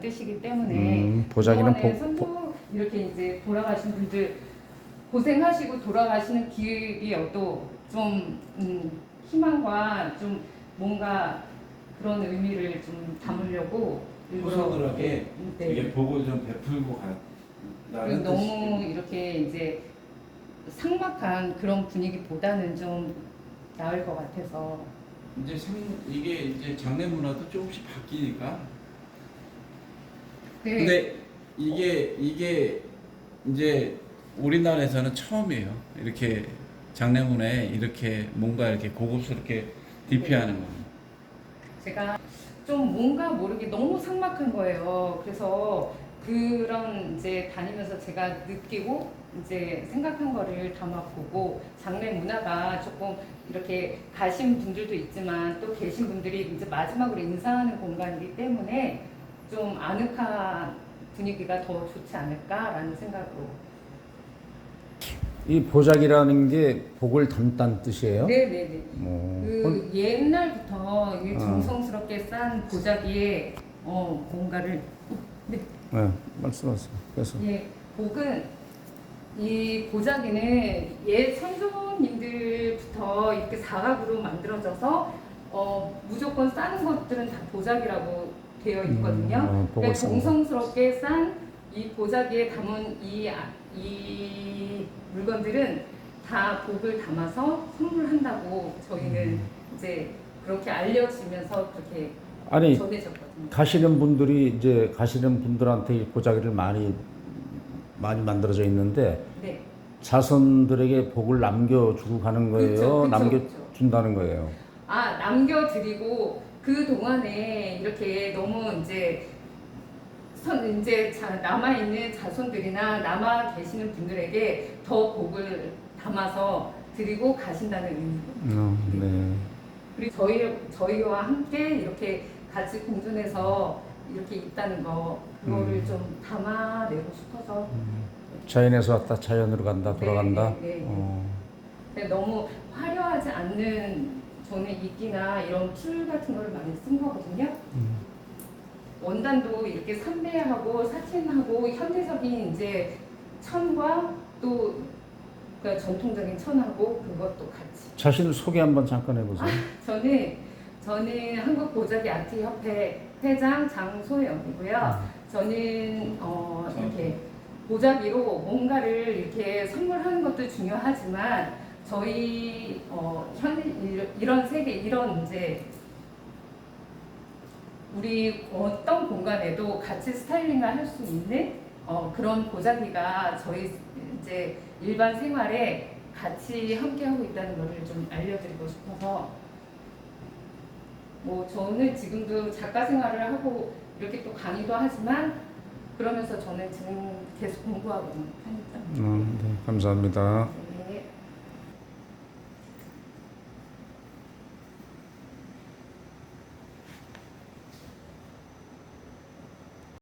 뜻이기 때문에 음, 보자기는 이번에 보- 선조 이렇게 이제 돌아가신 분들 고생하시고 돌아가시는 길이 어또 좀 음, 희망과 좀 뭔가 그런 의미를 좀 담으려고 일부러 후손들에게 네. 이게 복을 좀 베풀고 가라는 너무. 이렇게 이제 삭막한 그런 분위기보다는 좀 나을 것 같아서 이제 상, 이게 이제 장례 문화도 조금씩 바뀌니까. 네. 근데 이게 이게 이제 우리나라에서는 처음이에요. 이렇게 장례 문화에 이렇게 뭔가 이렇게 고급스럽게 디피하는 거. 제가 좀 뭔가 모르게 너무 삭막한 거예요. 그래서 그런 이제 다니면서 제가 느끼고 이제 생각한 거를 담아보고 장례 문화가 조금 이렇게 가신 분들도 있지만 또 계신 분들이 이제 마지막으로 인사하는 공간이기 때문에 좀 아늑한 분위기가 더 좋지 않을까라는 생각으로. 이 보자기라는 게 복을 담다는 뜻이에요. 네네네. 어, 그 옛날부터 이 어. 정성스럽게 싼 보자기에 어 뭔가를 네. 네, 말씀하세요. 그래서 예, 복은 이 보자기는 옛 선조님들부터 이렇게 사각으로 만들어져서 어, 무조건 싸는 것들은 다 보자기라고 되어 있거든요. 음, 어, 그러니까. 정성스럽게 싼 이 보자기에 담은 이, 아- 이 물건들은 다 복을 담아서 선물한다고 저희는 음. 이제 그렇게 알려지면서 그렇게 아니 전해졌거든요. 가시는 분들이 이제 가시는 분들한테 이 보자기를 많이 많이 만들어져 있는데 네. 자손들에게 복을 남겨주고 가는 거예요. 그쵸, 그쵸, 남겨준다는 거예요. 아 남겨드리고 그 동안에 이렇게 너무 이제 선 이제 자, 남아 있는 자손들이나 남아 계시는 분들에게 더 복을 담아서 드리고 가신다는 의미고 어, 네. 그리고 저희 저희와 함께 이렇게 같이 공존해서 이렇게 있다는 거 그거를 음. 좀 담아내고 싶어서 자연에서 왔다 자연으로 간다 돌아간다. 네, 네, 네. 어, 근데 너무 화려하지 않는 저는 이끼나 이런 풀 같은 거를 많이 쓴 거거든요. 음. 원단도 이렇게 삼배하고 사진하고 현대적인 이제 천과 또 그러니까 전통적인 천하고 그것도 같이. 자신을 소개 한번 잠깐 해보세요. 저는 저는 한국 보자기 아트 협회 회장 장소영이고요. 저는 어 이렇게 보자기로 뭔가를 이렇게 선물하는 것도 중요하지만 저희 어 현 이런 세계 이런 이제 우리 어떤 공간에도 같이 스타일링을 할 수 있는 어, 그런 보자기가 저희 이제 일반 생활에 같이 함께 하고 있다는 것을 좀 알려드리고 싶어서 뭐 저는 지금도 작가 생활을 하고 이렇게 또 강의도 하지만 그러면서 저는 지금 계속 공부하고 있는 편이죠. 어, 네, 감사합니다. 네.